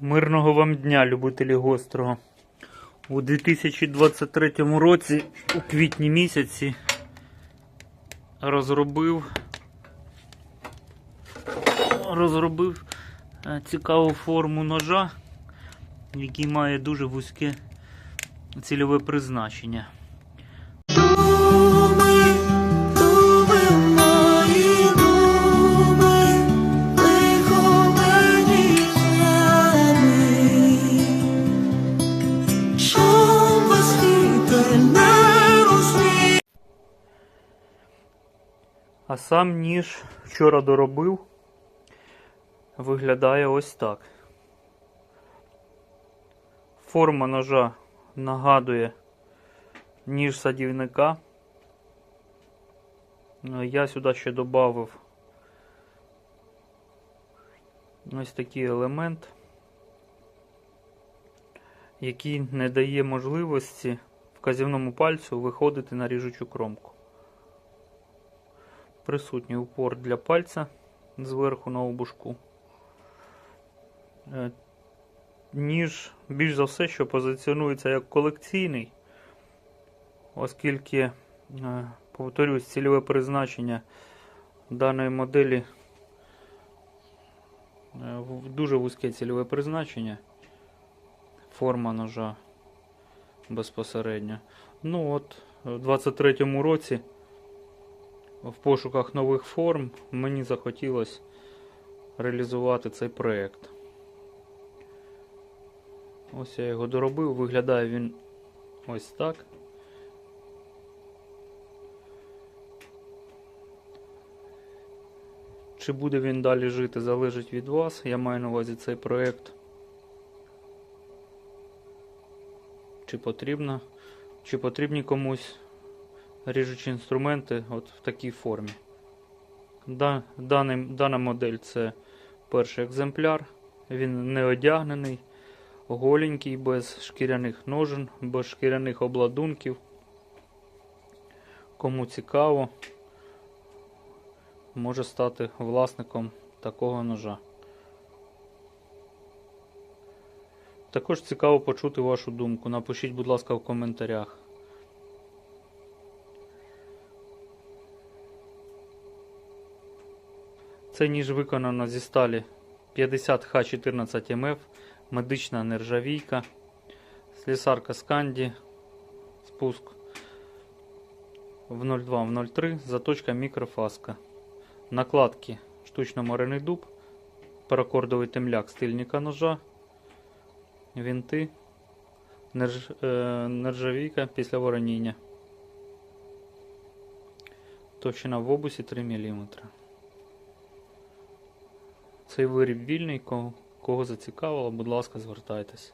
Мирного вам дня, любителі гострого. У 2023 році, у квітні місяці, розробив, розробив е, цікаву форму ножа, який має дуже вузьке цільове призначення. А сам ніж вчора доробив, виглядає ось так. Форма ножа нагадує ніж садівника. Ну, Я сюди ще додав ось такий елемент, який не дає можливості вказівному пальцю виходити на ріжучу кромку. Присутній упор для пальця зверху на обушку. Е, Ніж більш за все, що позиціонується як колекційний, оскільки, е, повторюсь, цільове призначення даної моделі е, дуже вузьке цільове призначення, форма ножа безпосередньо. Ну от, в 23-му році в пошуках нових форм мені захотілося реалізувати цей проєкт. Ось я його доробив, виглядає він ось так. Чи буде він далі жити, залежить від вас. Я маю на увазі цей проєкт. Чи потрібно, чи потрібні комусь ріжучі інструменти от в такій формі. Да, даний, дана модель це перший екземпляр. Він не одягнений, голенький, без шкіряних ножен, без шкіряних обладунків. Кому цікаво, може стати власником такого ножа. Також цікаво почути вашу думку. Напишіть, будь ласка, в коментарях. Цей ніж виконано зі сталі 50Х14МФ, медична нержавійка, слісарка Сканді, спуск в 02 в 03, заточка мікрофаска. Накладки штучно морений дуб, паракордовий темляк стильника ножа, вінти, нерж, е, нержавійка після вороніння. Товщина в обусі 3 мм. Цей виріб вільний, кого, зацікавило, будь ласка, звертайтесь.